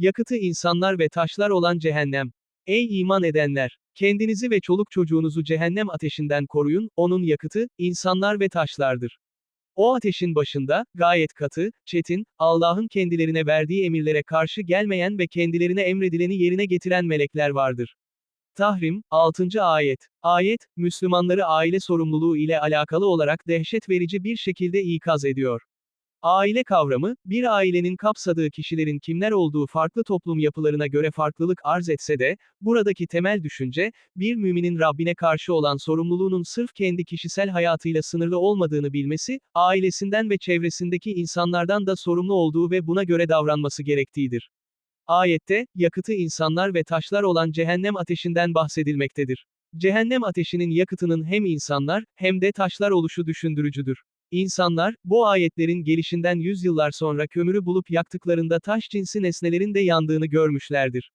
Yakıtı insanlar ve taşlar olan cehennem. Ey iman edenler! Kendinizi ve çoluk çocuğunuzu cehennem ateşinden koruyun, onun yakıtı, insanlar ve taşlardır. O ateşin başında, gayet katı, çetin, Allah'ın kendilerine verdiği emirlere karşı gelmeyen ve kendilerine emredileni yerine getiren melekler vardır. Tahrim, 6. ayet. Ayet, Müslümanları aile sorumluluğu ile alakalı olarak dehşet verici bir şekilde ikaz ediyor. Aile kavramı, bir ailenin kapsadığı kişilerin kimler olduğu farklı toplum yapılarına göre farklılık arz etse de, buradaki temel düşünce, bir müminin Rabbine karşı olan sorumluluğunun sırf kendi kişisel hayatıyla sınırlı olmadığını bilmesi, ailesinden ve çevresindeki insanlardan da sorumlu olduğu ve buna göre davranması gerektiğidir. Ayette, yakıtı insanlar ve taşlar olan cehennem ateşinden bahsedilmektedir. Cehennem ateşinin yakıtının hem insanlar, hem de taşlar oluşu düşündürücüdür. İnsanlar, bu ayetlerin gelişinden yüzyıllar sonra kömürü bulup yaktıklarında taş cinsi nesnelerin de yandığını görmüşlerdir.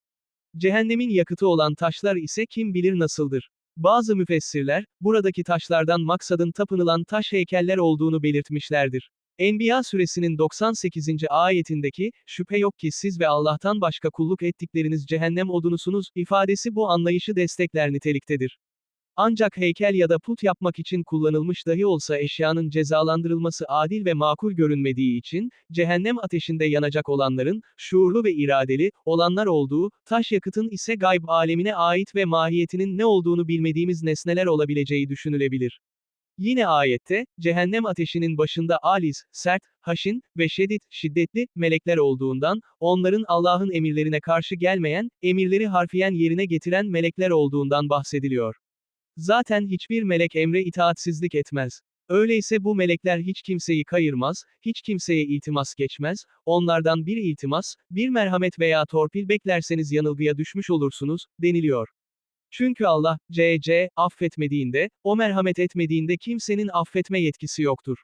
Cehennemin yakıtı olan taşlar ise kim bilir nasıldır. Bazı müfessirler, buradaki taşlardan maksadın tapınılan taş heykeller olduğunu belirtmişlerdir. Enbiya suresinin 98. ayetindeki, şüphe yok ki siz ve Allah'tan başka kulluk ettikleriniz cehennem odunusunuz, ifadesi bu anlayışı destekler niteliktedir. Ancak heykel ya da put yapmak için kullanılmış dahi olsa eşyanın cezalandırılması adil ve makul görünmediği için, cehennem ateşinde yanacak olanların, şuurlu ve iradeli, olanlar olduğu, taş yakıtın ise gayb alemine ait ve mahiyetinin ne olduğunu bilmediğimiz nesneler olabileceği düşünülebilir. Yine ayette, cehennem ateşinin başında alis, sert, haşin ve şedid, şiddetli, melekler olduğundan, onların Allah'ın emirlerine karşı gelmeyen, emirleri harfiyen yerine getiren melekler olduğundan bahsediliyor. Zaten hiçbir melek emre itaatsizlik etmez. Öyleyse bu melekler hiç kimseyi kayırmaz, hiç kimseye iltimas geçmez, onlardan bir iltimas, bir merhamet veya torpil beklerseniz yanılgıya düşmüş olursunuz, deniliyor. Çünkü Allah, c.c. affetmediğinde, o merhamet etmediğinde kimsenin affetme yetkisi yoktur.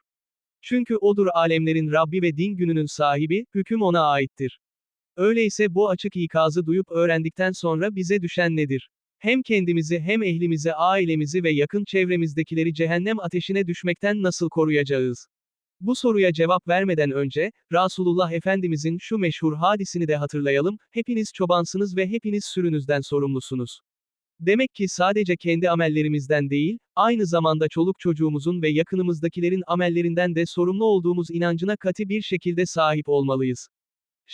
Çünkü odur alemlerin Rabbi ve din gününün sahibi, hüküm ona aittir. Öyleyse bu açık ikazı duyup öğrendikten sonra bize düşen nedir? Hem kendimizi hem ehlimizi, ailemizi ve yakın çevremizdekileri cehennem ateşine düşmekten nasıl koruyacağız? Bu soruya cevap vermeden önce, Rasulullah Efendimizin şu meşhur hadisini de hatırlayalım, hepiniz çobansınız ve hepiniz sürünüzden sorumlusunuz. Demek ki sadece kendi amellerimizden değil, aynı zamanda çoluk çocuğumuzun ve yakınımızdakilerin amellerinden de sorumlu olduğumuz inancına katı bir şekilde sahip olmalıyız.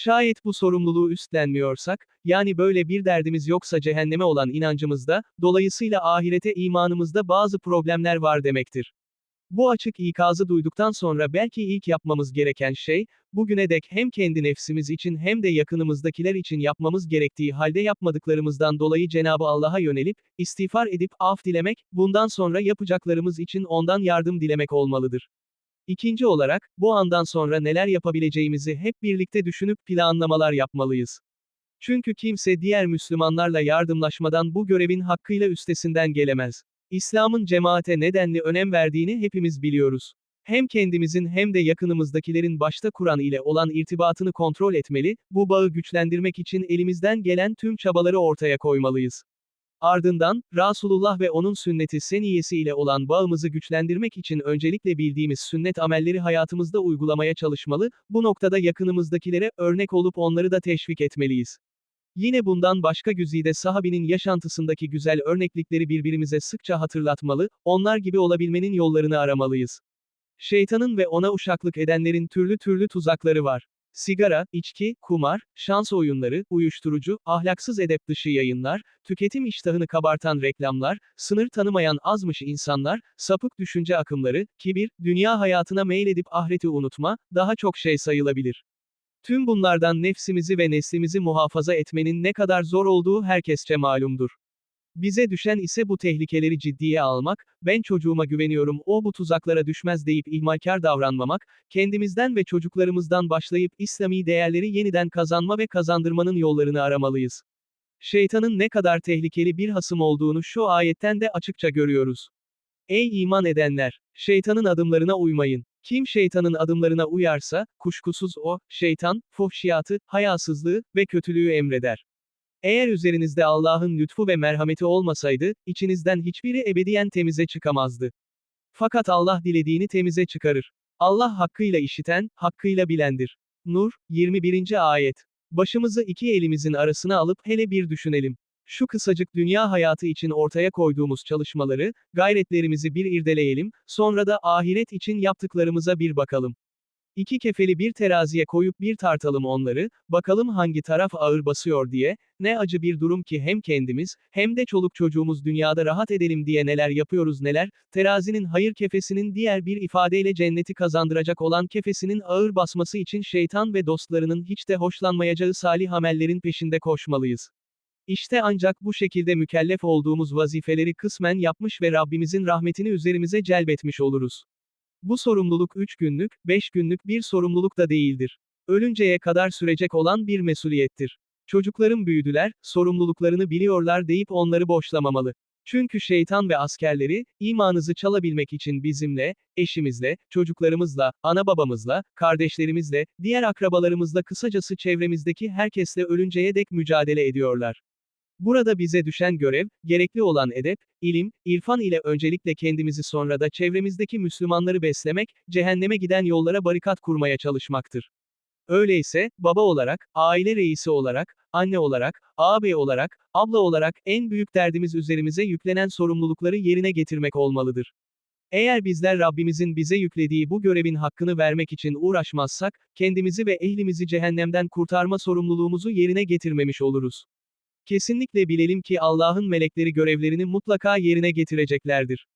Şayet bu sorumluluğu üstlenmiyorsak, yani böyle bir derdimiz yoksa cehenneme olan inancımızda, dolayısıyla ahirete imanımızda bazı problemler var demektir. Bu açık ikazı duyduktan sonra belki ilk yapmamız gereken şey, bugüne dek hem kendi nefsimiz için hem de yakınımızdakiler için yapmamız gerektiği halde yapmadıklarımızdan dolayı Cenabı Allah'a yönelip, istiğfar edip af dilemek, bundan sonra yapacaklarımız için ondan yardım dilemek olmalıdır. İkinci olarak, bu andan sonra neler yapabileceğimizi hep birlikte düşünüp planlamalar yapmalıyız. Çünkü kimse diğer Müslümanlarla yardımlaşmadan bu görevin hakkıyla üstesinden gelemez. İslam'ın cemaate nedenli önem verdiğini hepimiz biliyoruz. Hem kendimizin hem de yakınımızdakilerin başta Kur'an ile olan irtibatını kontrol etmeli, bu bağı güçlendirmek için elimizden gelen tüm çabaları ortaya koymalıyız. Ardından, Rasulullah ve onun sünneti seniyesi ile olan bağımızı güçlendirmek için öncelikle bildiğimiz sünnet amelleri hayatımızda uygulamaya çalışmalı, bu noktada yakınımızdakilere örnek olup onları da teşvik etmeliyiz. Yine bundan başka güzide sahabinin yaşantısındaki güzel örneklikleri birbirimize sıkça hatırlatmalı, onlar gibi olabilmenin yollarını aramalıyız. Şeytanın ve ona uşaklık edenlerin türlü türlü tuzakları var. Sigara, içki, kumar, şans oyunları, uyuşturucu, ahlaksız edep dışı yayınlar, tüketim iştahını kabartan reklamlar, sınır tanımayan azmış insanlar, sapık düşünce akımları, kibir, dünya hayatına meyledip ahireti unutma, daha çok şey sayılabilir. Tüm bunlardan nefsimizi ve neslimizi muhafaza etmenin ne kadar zor olduğu herkesçe malumdur. Bize düşen ise bu tehlikeleri ciddiye almak, ben çocuğuma güveniyorum o bu tuzaklara düşmez deyip ihmalkar davranmamak, kendimizden ve çocuklarımızdan başlayıp İslami değerleri yeniden kazanma ve kazandırmanın yollarını aramalıyız. Şeytanın ne kadar tehlikeli bir hasım olduğunu şu ayetten de açıkça görüyoruz. Ey iman edenler! Şeytanın adımlarına uymayın. Kim şeytanın adımlarına uyarsa, kuşkusuz o, şeytan, fuhşiyatı, hayasızlığı ve kötülüğü emreder. Eğer üzerinizde Allah'ın lütfu ve merhameti olmasaydı, içinizden hiçbiri ebediyen temize çıkamazdı. Fakat Allah dilediğini temize çıkarır. Allah hakkıyla işiten, hakkıyla bilendir. Nur, 21. ayet. Başımızı iki elimizin arasına alıp hele bir düşünelim. Şu kısacık dünya hayatı için ortaya koyduğumuz çalışmaları, gayretlerimizi bir irdeleyelim, sonra da ahiret için yaptıklarımıza bir bakalım. İki kefeli bir teraziye koyup bir tartalım onları, bakalım hangi taraf ağır basıyor diye, ne acı bir durum ki hem kendimiz, hem de çoluk çocuğumuz dünyada rahat edelim diye neler yapıyoruz neler, terazinin hayır kefesinin diğer bir ifadeyle cenneti kazandıracak olan kefesinin ağır basması için şeytan ve dostlarının hiç de hoşlanmayacağı salih amellerin peşinde koşmalıyız. İşte ancak bu şekilde mükellef olduğumuz vazifeleri kısmen yapmış ve Rabbimizin rahmetini üzerimize celbetmiş oluruz. Bu sorumluluk 3 günlük, 5 günlük bir sorumluluk da değildir. Ölünceye kadar sürecek olan bir mesuliyettir. Çocuklarım büyüdüler, sorumluluklarını biliyorlar deyip onları boşlamamalı. Çünkü şeytan ve askerleri, imanınızı çalabilmek için bizimle, eşimizle, çocuklarımızla, ana babamızla, kardeşlerimizle, diğer akrabalarımızla kısacası çevremizdeki herkesle ölünceye dek mücadele ediyorlar. Burada bize düşen görev, gerekli olan edep, ilim, irfan ile öncelikle kendimizi sonra da çevremizdeki Müslümanları beslemek, cehenneme giden yollara barikat kurmaya çalışmaktır. Öyleyse, baba olarak, aile reisi olarak, anne olarak, ağabey olarak, abla olarak en büyük derdimiz üzerimize yüklenen sorumlulukları yerine getirmek olmalıdır. Eğer bizler Rabbimizin bize yüklediği bu görevin hakkını vermek için uğraşmazsak, kendimizi ve ehlimizi cehennemden kurtarma sorumluluğumuzu yerine getirmemiş oluruz. Kesinlikle bilelim ki Allah'ın melekleri görevlerini mutlaka yerine getireceklerdir.